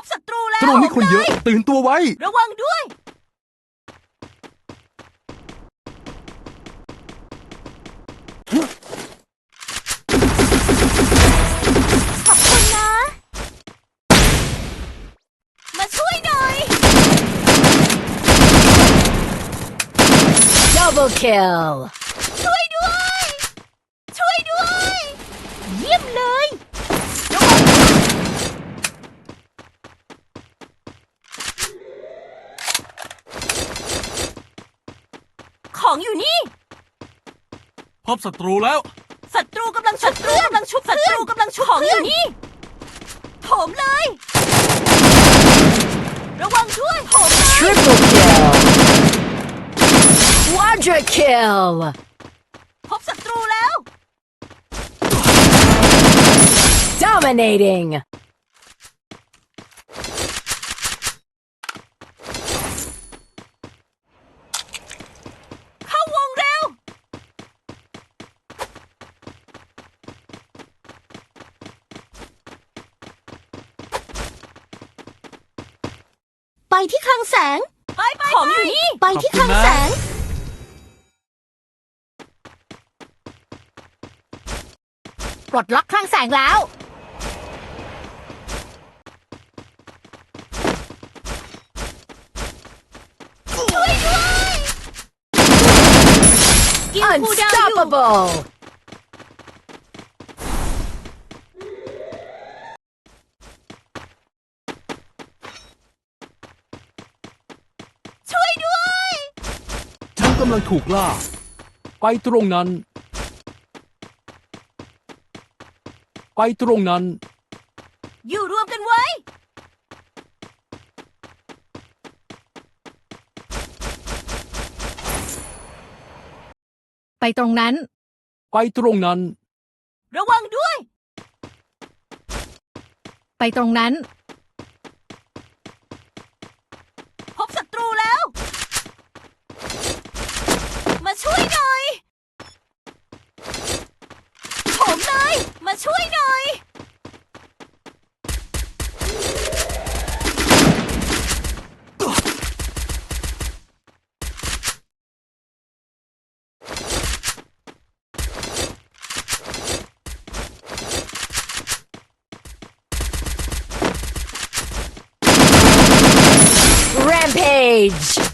บศัตรูแล้วตรงนี้คนเยอะ ตื่นตัวไว้ ระวังด้วย ขอบคุณนะ มาช่วยหน่อย Double kill. ช่วยด้วย ช่วยด้วย เยี่ยมเลยระวัง ของอยู่นี่ พบศัตรูแล้ว ศัตรูกำลังชุบศัตรูกำลังชุบศัตรูกำลังชุบของอยู่นี่โถมเลย ระวังด้วยโถมเลย Triple kill. Quadra kill. พบศัตรูแล้ว Dominating. เข้าวงเร็ว ไป ที่คลังแสง ไปไปของอยู่นี่ ไปที่คลังแสง ปลดล็อกคลังแสงแล้วกินคูลดาวน์อยู่ Unstoppable. ช่วยด้วย ฉันกำลังถูกล่า ไปตรงนั้น ไปตรงนั้น อยู่รวมกันไว้ ไปตรงนั้น ไปตรงนั้น ระวังด้วย ไปตรงนั้น พบศัตรูแล้ว มาช่วยหน่อยผมเลย มา ช่วยหน่อย Rampage.